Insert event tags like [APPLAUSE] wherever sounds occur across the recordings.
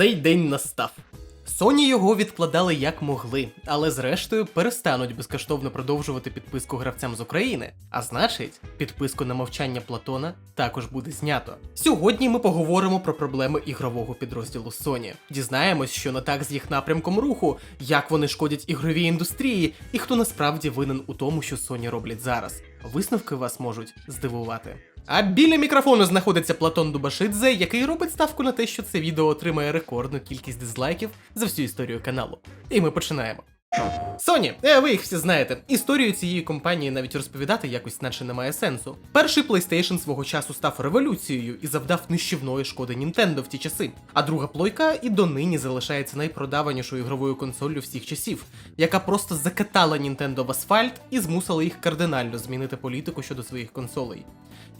Цей день настав. Sony його відкладали як могли, але зрештою перестануть безкоштовно продовжувати підписку гравцям з України. А значить, підписку на мовчання Платона також буде знято. Сьогодні ми поговоримо про проблеми ігрового підрозділу Sony. Дізнаємось, що не так з їх напрямком руху, як вони шкодять ігровій індустрії, і хто насправді винен у тому, що Sony роблять зараз. Висновки вас можуть здивувати. А біля мікрофону знаходиться Платон Дубашидзе, який робить ставку на те, що це відео отримає рекордну кількість дизлайків за всю історію каналу. І ми починаємо. Sony, е, ви їх всі знаєте. Історію цієї компанії навіть розповідати якось наче немає сенсу. Перший PlayStation свого часу став революцією і завдав нищівної шкоди Nintendo в ті часи. А друга плойка і донині залишається найпродаванішою ігровою консоллю всіх часів, яка просто закатала Nintendo в асфальт і змусила їх кардинально змінити політику щодо своїх консолей.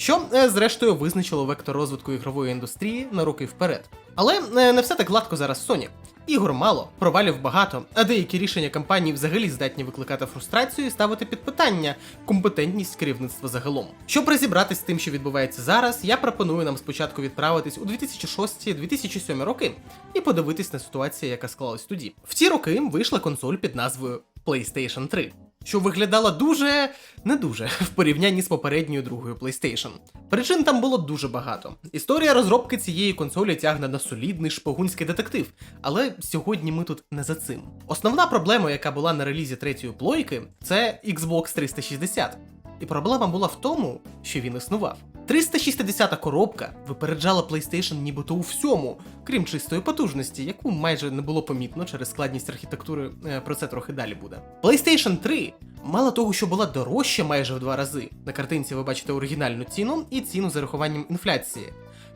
Що, е, зрештою, визначило вектор розвитку ігрової індустрії на роки вперед. Але е, не все так гладко зараз Sony. Ігор мало, провалів багато, а деякі рішення компанії взагалі здатні викликати фрустрацію і ставити під питання компетентність керівництва загалом. Щоб розібратись з тим, що відбувається зараз, я пропоную нам спочатку відправитись у 2006-2007 роки і подивитись на ситуацію, яка склалась тоді. В ті роки вийшла консоль під назвою PlayStation 3 що виглядала дуже не дуже [LAUGHS] в порівнянні з попередньою другою PlayStation. Причин там було дуже багато. Історія розробки цієї консолі тягне на солідний шпигунський детектив, але сьогодні ми тут не за цим. Основна проблема, яка була на релізі третьої плойки, це Xbox 360. І проблема була в тому, що він існував. 360 коробка випереджала PlayStation нібито у всьому, крім чистої потужності, яку майже не було помітно через складність архітектури, е, про це трохи далі буде. PlayStation 3 мало того, що була дорожча майже в два рази. На картинці ви бачите оригінальну ціну і ціну з зарахуванням інфляції.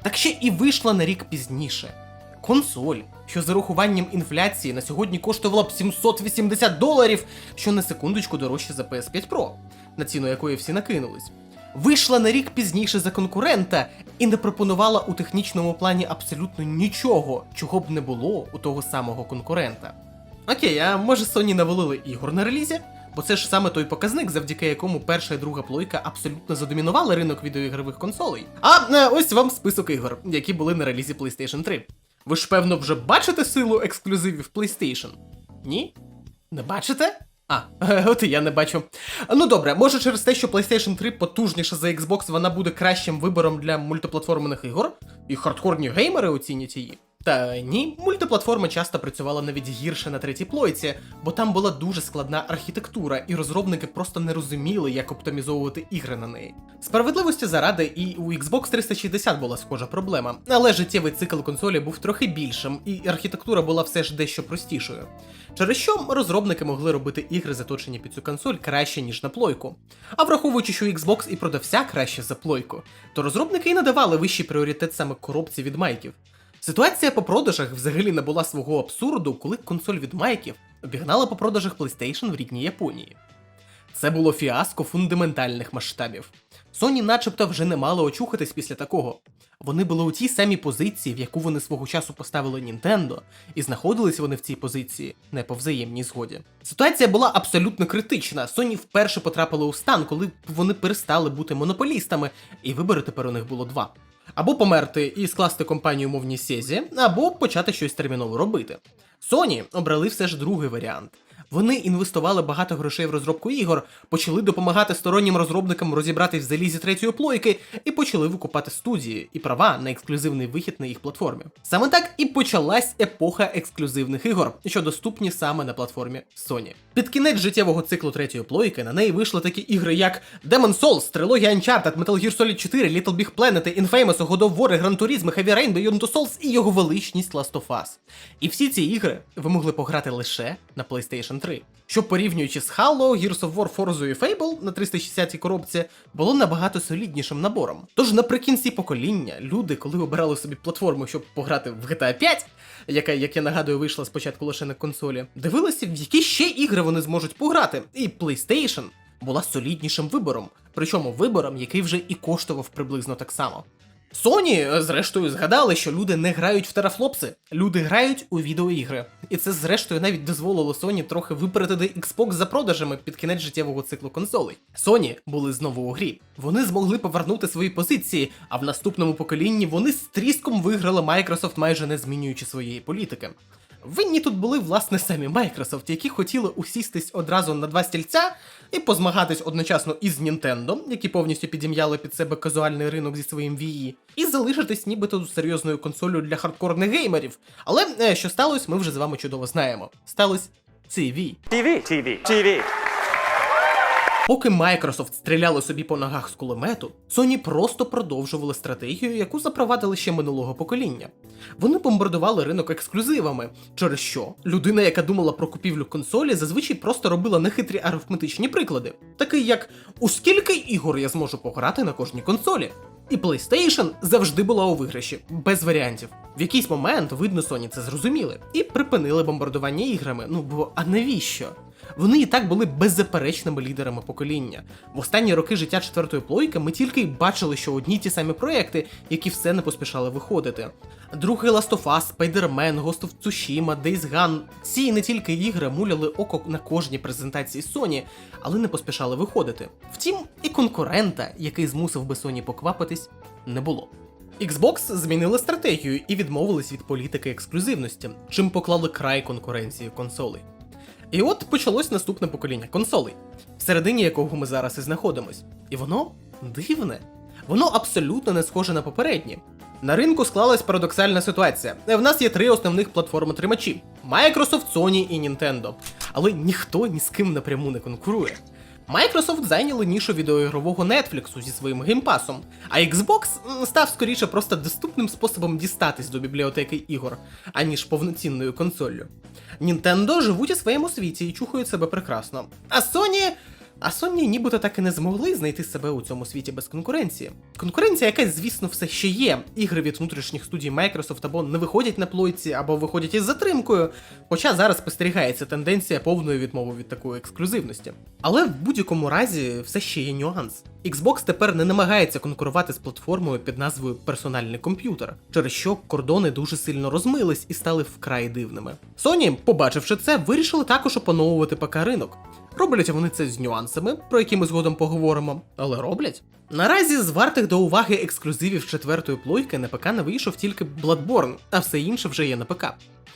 Так ще і вийшла на рік пізніше. Консоль, що з зарахуванням інфляції на сьогодні коштувала б 780 доларів, що на секундочку дорожче за PS5 Pro, на ціну якої всі накинулись. Вийшла на рік пізніше за конкурента і не пропонувала у технічному плані абсолютно нічого, чого б не було у того самого конкурента. Окей, а може Sony навалили ігор на релізі? Бо це ж саме той показник, завдяки якому перша і друга плойка абсолютно задомінували ринок відеоігрових консолей. А е, ось вам список ігор, які були на релізі PlayStation 3. Ви ж певно вже бачите силу ексклюзивів PlayStation? Ні? Не бачите? А, [LAUGHS] от і я не бачу. Ну добре, може через те, що PlayStation 3 потужніша за Xbox, вона буде кращим вибором для мультиплатформених ігор, і хардкорні геймери оцінять її. Та ні, мультиплатформа часто працювала навіть гірше на третій плойці, бо там була дуже складна архітектура, і розробники просто не розуміли, як оптимізовувати ігри на неї. Справедливості заради, і у Xbox 360 була схожа проблема, але життєвий цикл консолі був трохи більшим, і архітектура була все ж дещо простішою. Через що розробники могли робити ігри, заточені під цю консоль, краще, ніж на плойку. А враховуючи, що Xbox і продався краще за плойку, то розробники і надавали вищий пріоритет саме коробці від майків. Ситуація по продажах взагалі не була свого абсурду, коли консоль від майків обігнала по продажах PlayStation в рідній Японії. Це було фіаско фундаментальних масштабів. Sony начебто вже не мали очухатись після такого. Вони були у тій самій позиції, в яку вони свого часу поставили Nintendo, і знаходились вони в цій позиції не по взаємній згоді. Ситуація була абсолютно критична. Sony вперше потрапили у стан, коли вони перестали бути монополістами, і вибори тепер у них було два. Або померти і скласти компанію мовні сезі, або почати щось терміново робити. Sony обрали все ж другий варіант. Вони інвестували багато грошей в розробку ігор, почали допомагати стороннім розробникам розібратись в залізі третьої плойки і почали викупати студії і права на ексклюзивний вихід на їх платформі. Саме так і почалась епоха ексклюзивних ігор, що доступні саме на платформі Sony. Під кінець життєвого циклу третьої плойки на неї вийшли такі ігри, як Demon Souls, трилогія Uncharted, Metal Gear Solid 4, Little Big Planet, Infamous, God of War, Gran Turismo, Heavy Rain, Beyond Two Souls і його величність Last of Us. І всі ці ігри ви могли пограти лише на PlayStation 3. Що порівнюючи з Halo, Gears of War, Forza і Fable на 360 й коробці, було набагато соліднішим набором. Тож наприкінці покоління люди, коли обирали собі платформу, щоб пограти в GTA 5, яка, як я нагадую, вийшла спочатку лише на консолі, дивилися, в які ще ігри вони зможуть пограти. І PlayStation була соліднішим вибором, причому вибором, який вже і коштував приблизно так само. Sony, е, зрештою, згадали, що люди не грають в терафлопси, люди грають у відеоігри. І це, зрештою, навіть дозволило Sony трохи випередити Xbox за продажами під кінець життєвого циклу консолей. Sony були знову у грі. Вони змогли повернути свої позиції, а в наступному поколінні вони з тріском виграли Microsoft, майже не змінюючи своєї політики. Винні тут були власне самі Microsoft, які хотіли усістись одразу на два стільця і позмагатись одночасно із Nintendo, які повністю підім'яли під себе казуальний ринок зі своїм Wii, і залишитись нібито серйозною консолю для хардкорних геймерів. Але е, що сталося, ми вже з вами чудово знаємо. Сталось CV. TV, TV, TV. Поки Microsoft стріляли собі по ногах з кулемету, Sony просто продовжували стратегію, яку запровадили ще минулого покоління. Вони бомбардували ринок ексклюзивами, через що людина, яка думала про купівлю консолі, зазвичай просто робила нехитрі арифметичні приклади, такий як у скільки ігор я зможу пограти на кожній консолі. І PlayStation завжди була у виграші, без варіантів. В якийсь момент, видно, Sony це зрозуміли і припинили бомбардування іграми. Ну бо а навіщо? Вони і так були беззаперечними лідерами покоління. В останні роки життя четвертої плойки ми тільки й бачили, що одні ті самі проекти, які все не поспішали виходити. Другий Last of Us, Spider-Man, Ghost of Tsushima, Days Gone – ці не тільки ігри муляли око на кожній презентації Sony, але не поспішали виходити. Втім, і конкурента, який змусив би Sony поквапитись, не було. Xbox змінили стратегію і відмовились від політики ексклюзивності, чим поклали край конкуренції консолей. І от почалось наступне покоління консолей, всередині якого ми зараз і знаходимось. І воно дивне. Воно абсолютно не схоже на попереднє. На ринку склалась парадоксальна ситуація. В нас є три основних платформи-тримачі: Microsoft, Sony і Nintendo. Але ніхто ні з ким напряму не конкурує. Microsoft зайняли нішу відеоігрового Netflix зі своїм геймпасом, а Xbox став скоріше просто доступним способом дістатись до бібліотеки ігор, аніж повноцінною консоллю. Nintendo живуть у своєму світі і чухають себе прекрасно. А Sony. А Sony нібито так і не змогли знайти себе у цьому світі без конкуренції. Конкуренція, якась, звісно, все ще є. Ігри від внутрішніх студій Microsoft або не виходять на плойці, або виходять із затримкою. Хоча зараз спостерігається тенденція повної відмови від такої ексклюзивності. Але в будь-якому разі все ще є нюанс. Xbox тепер не намагається конкурувати з платформою під назвою персональний комп'ютер, через що кордони дуже сильно розмились і стали вкрай дивними. Sony, побачивши це, вирішили також опановувати ПК ринок. Роблять вони це з нюансами, про які ми згодом поговоримо, але роблять. Наразі з вартих до уваги ексклюзивів четвертої плойки на ПК не вийшов тільки Bloodborne, а все інше вже є на ПК.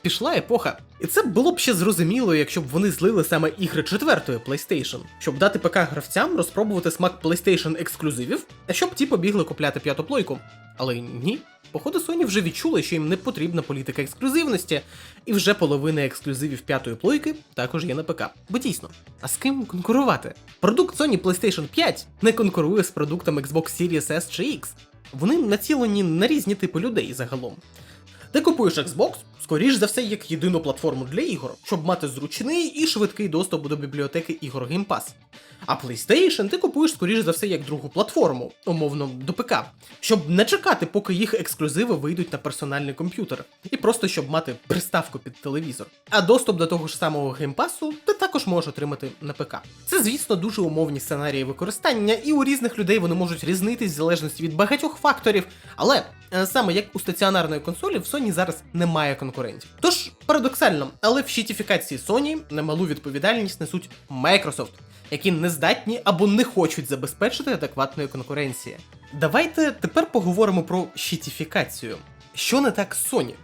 Пішла епоха. І це було б ще зрозуміло, якщо б вони злили саме ігри четвертої PlayStation, щоб дати ПК гравцям розпробувати смак PlayStation ексклюзивів, а щоб ті побігли купляти п'яту плойку. Але ні. Походу, Sony вже відчули, що їм не потрібна політика ексклюзивності, і вже половина ексклюзивів п'ятої плойки також є на ПК. Бо дійсно, а з ким конкурувати? Продукт Sony PlayStation 5 не конкурує з продуктом Xbox Series S чи X. Вони націлені на різні типи людей загалом. Ти купуєш Xbox, скоріш за все, як єдину платформу для ігор, щоб мати зручний і швидкий доступ до бібліотеки ігор Game Pass. А PlayStation ти купуєш скоріш за все як другу платформу, умовно до ПК, щоб не чекати, поки їх ексклюзиви вийдуть на персональний комп'ютер, і просто щоб мати приставку під телевізор. А доступ до того ж самого геймпасу ти також можеш отримати на ПК. Це, звісно, дуже умовні сценарії використання, і у різних людей вони можуть різнитись в залежності від багатьох факторів, але саме як у стаціонарної консолі в Sony зараз немає конкурентів. Тож парадоксально, але в щитіфікації Sony немалу відповідальність несуть Microsoft, які не здатні або не хочуть забезпечити адекватної конкуренції. Давайте тепер поговоримо про щитіфікацію. Що не так з Sony?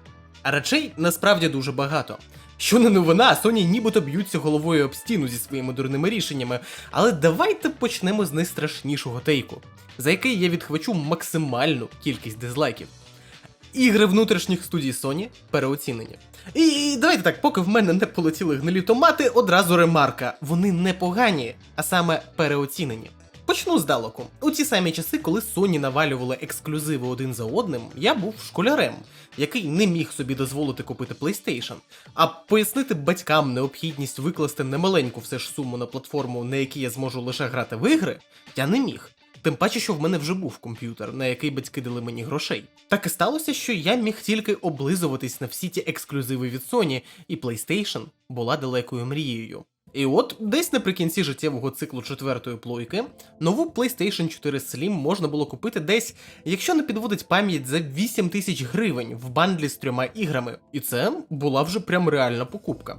А речей насправді дуже багато. Що не новина, Sony нібито б'ються головою об стіну зі своїми дурними рішеннями, але давайте почнемо з найстрашнішого тейку, за який я відхвачу максимальну кількість дизлайків. Ігри внутрішніх студій Sony переоцінені. І, давайте так, поки в мене не полетіли гнилі томати, одразу ремарка. Вони не погані, а саме переоцінені. Почну здалеку. У ті самі часи, коли Sony навалювали ексклюзиви один за одним, я був школярем, який не міг собі дозволити купити PlayStation. А пояснити батькам необхідність викласти немаленьку все ж суму на платформу, на якій я зможу лише грати в ігри, я не міг. Тим паче, що в мене вже був комп'ютер, на який батьки дали мені грошей. Так і сталося, що я міг тільки облизуватись на всі ті ексклюзиви від Sony, і PlayStation була далекою мрією. І от десь наприкінці життєвого циклу четвертої плойки нову PlayStation 4 Slim можна було купити десь, якщо не підводить пам'ять, за 8 тисяч гривень в бандлі з трьома іграми. І це була вже прям реальна покупка.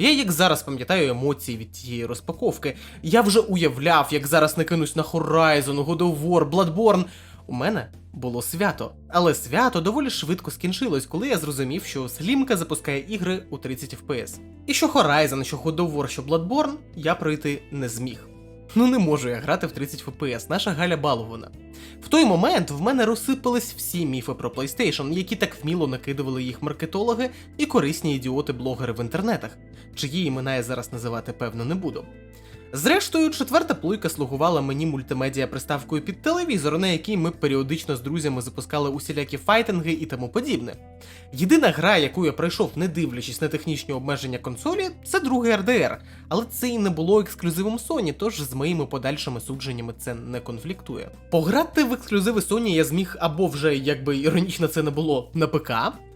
Я як зараз пам'ятаю емоції від тієї розпаковки. Я вже уявляв, як зараз накинусь на Horizon, God of War, Bloodborne. У мене було свято. Але свято доволі швидко скінчилось, коли я зрозумів, що Слімка запускає ігри у 30 FPS. І що Horizon, що God of War, що Bloodborne я пройти не зміг. Ну не можу я грати в 30 FPS, наша Галя балована. В той момент в мене розсипались всі міфи про PlayStation, які так вміло накидували їх маркетологи і корисні ідіоти-блогери в інтернетах, чиї імена я зараз називати певно не буду. Зрештою, четверта плойка слугувала мені мультимедіа приставкою під телевізор, на якій ми періодично з друзями запускали усілякі файтинги і тому подібне. Єдина гра, яку я пройшов, не дивлячись на технічні обмеження консолі, це другий RDR, але це і не було ексклюзивом Sony, тож з моїми подальшими судженнями це не конфліктує. Пограти в ексклюзиви Sony я зміг або вже, якби іронічно це не було, на ПК.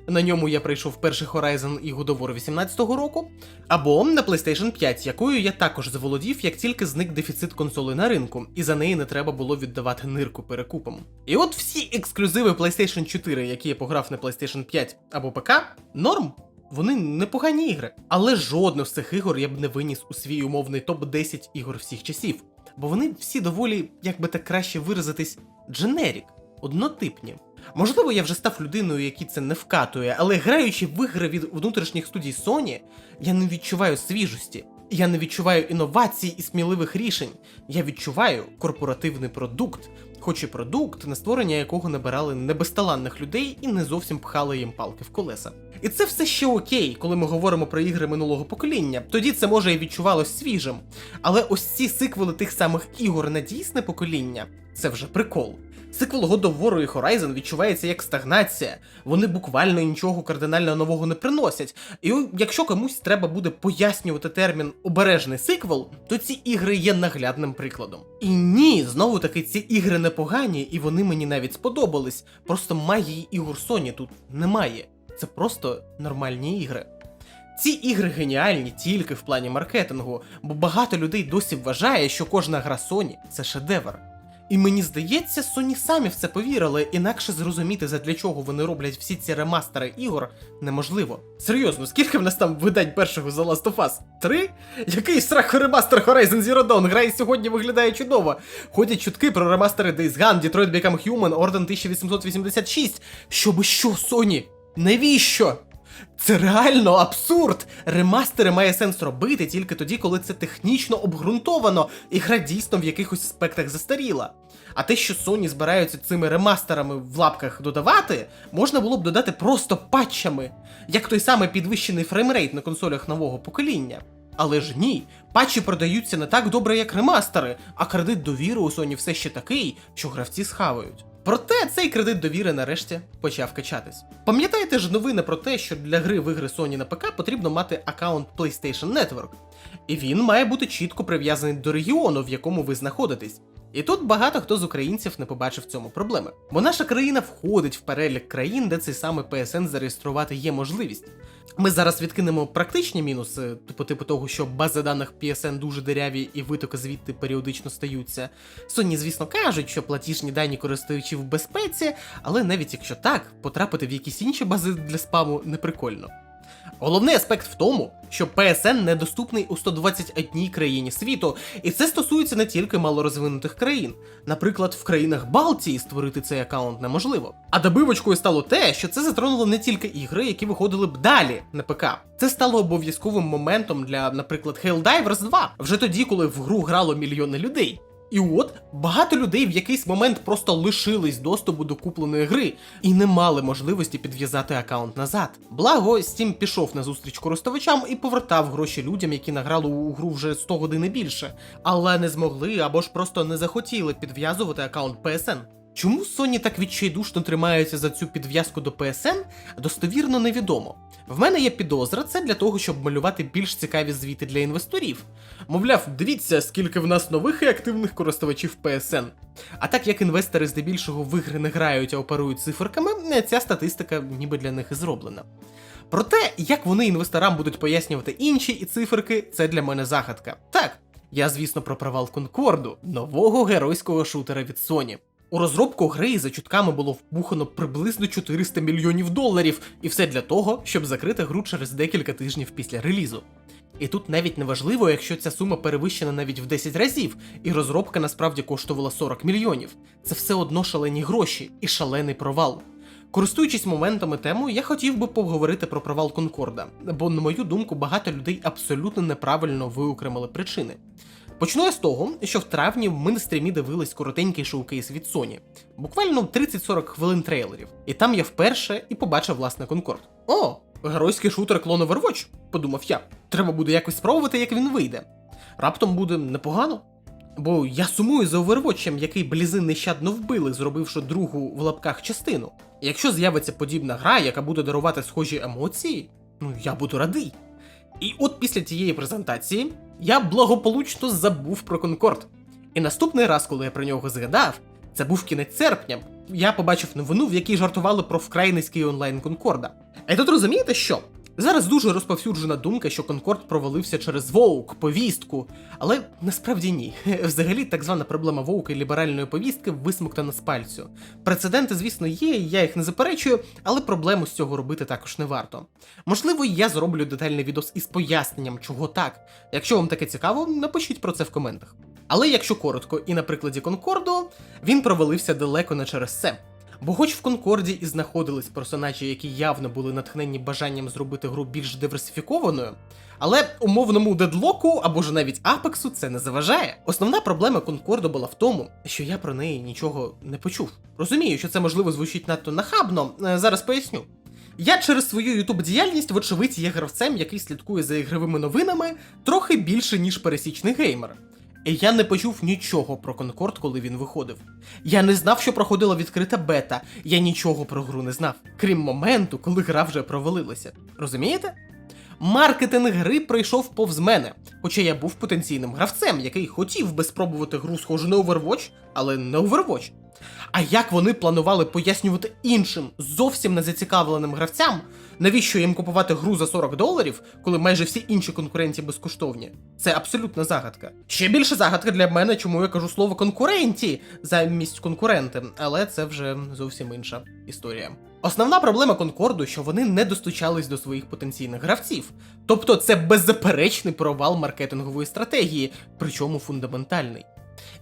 На ньому я пройшов перший Horizon і God of War 18-го року, або на PlayStation 5, якою я також заволодів, як тільки зник дефіцит консолей на ринку, і за неї не треба було віддавати нирку перекупом. І от всі ексклюзиви PlayStation 4, які я пограв на PlayStation 5 або ПК, норм. Вони непогані ігри, але жодну з цих ігор я б не виніс у свій умовний топ-10 ігор всіх часів, бо вони всі доволі, як би так краще виразитись, дженерік, однотипні. Можливо, я вже став людиною, який це не вкатує, але граючи в ігри від внутрішніх студій Sony, я не відчуваю свіжості. Я не відчуваю інновацій і сміливих рішень. Я відчуваю корпоративний продукт, хоч і продукт, на створення якого набирали небезталанних людей і не зовсім пхали їм палки в колеса. І це все ще окей, коли ми говоримо про ігри минулого покоління. Тоді це може і відчувалось свіжим. Але ось ці сиквели тих самих ігор на дійсне покоління це вже прикол. Сиквел God of War і Horizon відчувається як стагнація. Вони буквально нічого кардинально нового не приносять. І якщо комусь треба буде пояснювати термін обережний сиквел, то ці ігри є наглядним прикладом. І ні, знову таки ці ігри непогані, і вони мені навіть сподобались. Просто магії ігор Sony тут немає. Це просто нормальні ігри. Ці ігри геніальні тільки в плані маркетингу, бо багато людей досі вважає, що кожна гра Sony це шедевр. І мені здається, Sony самі в це повірили, інакше зрозуміти, задля чого вони роблять всі ці ремастери ігор, неможливо. Серйозно, скільки в нас там видань першого The Last of Us? Три? Який страх ремастер Horizon Zero Dawn? Гра і сьогодні виглядає чудово. Ходять чутки про ремастери Days Gone, Detroit Become Human, Order 1886. Щоби що, Sony? Навіщо? Це реально абсурд! Ремастери має сенс робити тільки тоді, коли це технічно обґрунтовано, і гра дійсно в якихось аспектах застаріла. А те, що Sony збираються цими ремастерами в лапках додавати, можна було б додати просто патчами, як той самий підвищений фреймрейт на консолях нового покоління. Але ж ні, патчі продаються не так добре, як ремастери, а кредит довіри у Sony все ще такий, що гравці схавають. Проте цей кредит довіри нарешті почав качатись. Пам'ятаєте ж новини про те, що для гри в ігри Sony на ПК потрібно мати аккаунт PlayStation Network, і він має бути чітко прив'язаний до регіону, в якому ви знаходитесь. І тут багато хто з українців не побачив цьому проблеми, бо наша країна входить в перелік країн, де цей саме PSN зареєструвати є можливість. Ми зараз відкинемо практичні мінуси, типу типу того, що бази даних PSN дуже деряві і витоки звідти періодично стаються. Sony, звісно, кажуть, що платіжні дані користувачів в безпеці, але навіть якщо так, потрапити в якісь інші бази для спаму не прикольно. Головний аспект в тому, що PSN недоступний у 121 країні світу, і це стосується не тільки малорозвинутих країн. Наприклад, в країнах Балтії створити цей аккаунт неможливо. А добивочкою стало те, що це затронуло не тільки ігри, які виходили б далі на ПК. Це стало обов'язковим моментом для, наприклад, Helldivers 2, вже тоді, коли в гру грало мільйони людей. І от багато людей в якийсь момент просто лишились доступу до купленої гри і не мали можливості підв'язати аккаунт назад. Благо, Steam пішов на зустріч користувачам і повертав гроші людям, які награли у гру вже 100 годин і більше, але не змогли або ж просто не захотіли підв'язувати аккаунт PSN. Чому Sony так відчайдушно тримаються за цю підв'язку до PSN, достовірно невідомо. В мене є підозра, це для того, щоб малювати більш цікаві звіти для інвесторів. Мовляв, дивіться, скільки в нас нових і активних користувачів PSN. А так як інвестори здебільшого в ігри не грають, а оперують циферками, ця статистика ніби для них і зроблена. Про те, як вони інвесторам будуть пояснювати інші і циферки, це для мене загадка. Так, я, звісно, про провал Конкорду, нового геройського шутера від Sony. У розробку гри за чутками було вбухано приблизно 400 мільйонів доларів, і все для того, щоб закрити гру через декілька тижнів після релізу. І тут навіть не важливо, якщо ця сума перевищена навіть в 10 разів, і розробка насправді коштувала 40 мільйонів. Це все одно шалені гроші і шалений провал. Користуючись моментами темою, я хотів би поговорити про провал Конкорда, бо, на мою думку, багато людей абсолютно неправильно виокремили причини. Почну я з того, що в травні ми на стрімі дивились коротенький шоукейс від Sony, буквально 30-40 хвилин трейлерів. І там я вперше і побачив власне Конкорд. О, геройський шутер клон Overwatch, подумав я. Треба буде якось спробувати, як він вийде. Раптом буде непогано. Бо я сумую за Overwatch, який блізи нещадно вбили, зробивши другу в лапках частину. Якщо з'явиться подібна гра, яка буде дарувати схожі емоції, ну я буду радий. І от після тієї презентації я благополучно забув про Конкорд. І наступний раз, коли я про нього згадав, це був кінець серпня. Я побачив новину, в якій жартували про вкрай низький онлайн Конкорда. І тут розумієте що? Зараз дуже розповсюджена думка, що Конкорд провалився через вовк, повістку, але насправді ні. [LAUGHS] Взагалі, так звана проблема вовка і ліберальної повістки висмоктана з пальцю. Прецеденти, звісно, є, я їх не заперечую, але проблему з цього робити також не варто. Можливо, я зроблю детальний відос із поясненням, чого так. Якщо вам таке цікаво, напишіть про це в коментах. Але якщо коротко, і на прикладі Конкорду, він провалився далеко не через це. Бо хоч в Конкорді і знаходились персонажі, які явно були натхнені бажанням зробити гру більш диверсифікованою, але умовному дедлоку або ж навіть Апексу це не заважає. Основна проблема Конкорду була в тому, що я про неї нічого не почув. Розумію, що це можливо звучить надто нахабно, е, зараз поясню. Я через свою ютуб діяльність, вочевидь, є гравцем, який слідкує за ігровими новинами трохи більше, ніж пересічний геймер. Я не почув нічого про Конкорд, коли він виходив. Я не знав, що проходила відкрита бета, я нічого про гру не знав, крім моменту, коли гра вже провалилася. Розумієте? Маркетинг гри пройшов повз мене, хоча я був потенційним гравцем, який хотів би спробувати гру схожу на Overwatch, але не Overwatch. А як вони планували пояснювати іншим, зовсім незацікавленим гравцям, навіщо їм купувати гру за 40 доларів, коли майже всі інші конкуренті безкоштовні? Це абсолютна загадка. Ще більше загадка для мене, чому я кажу слово конкуренті замість конкуренти, але це вже зовсім інша історія. Основна проблема Конкорду, що вони не достучались до своїх потенційних гравців. Тобто це беззаперечний провал маркетингової стратегії, причому фундаментальний.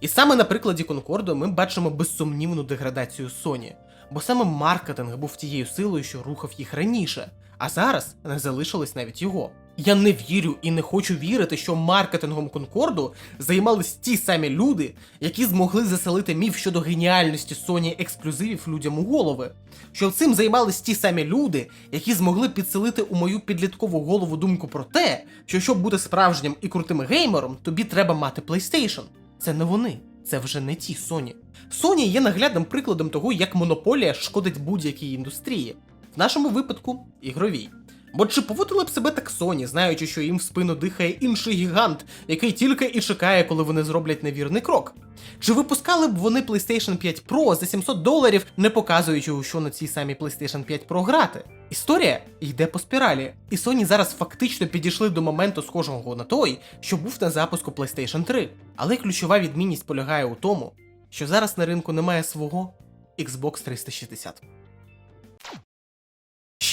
І саме на прикладі Конкорду ми бачимо безсумнівну деградацію Sony, бо саме маркетинг був тією силою, що рухав їх раніше, а зараз не залишилось навіть його. Я не вірю і не хочу вірити, що маркетингом Конкорду займались ті самі люди, які змогли заселити міф щодо геніальності Sony ексклюзивів людям у голови. Що цим займались ті самі люди, які змогли підселити у мою підліткову голову думку про те, що щоб бути справжнім і крутим геймером, тобі треба мати PlayStation. Це не вони, це вже не ті Sony. Sony є наглядним прикладом того, як монополія шкодить будь-якій індустрії, в нашому випадку ігровій. Бо чи поводили б себе так Sony, знаючи, що їм в спину дихає інший гігант, який тільки і чекає, коли вони зроблять невірний крок? Чи випускали б вони PlayStation 5 Pro за 700 доларів, не показуючи, що на цій самій PlayStation 5 Pro грати? Історія йде по спіралі, і Sony зараз фактично підійшли до моменту схожого на той, що був на запуску PlayStation 3. Але ключова відмінність полягає у тому, що зараз на ринку немає свого Xbox 360.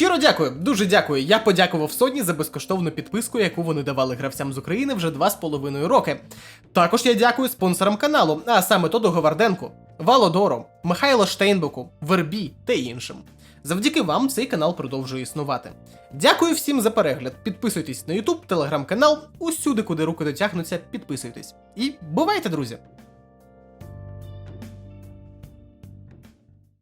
Щиро дякую, дуже дякую. Я подякував Sony за безкоштовну підписку, яку вони давали гравцям з України вже два з половиною роки. Також я дякую спонсорам каналу, а саме Тоду Говарденку, Валодору, Михайло Штейнбеку, Вербі та іншим. Завдяки вам цей канал продовжує існувати. Дякую всім за перегляд. Підписуйтесь на YouTube, телеграм-канал, усюди, куди руки дотягнуться, підписуйтесь. І бувайте, друзі!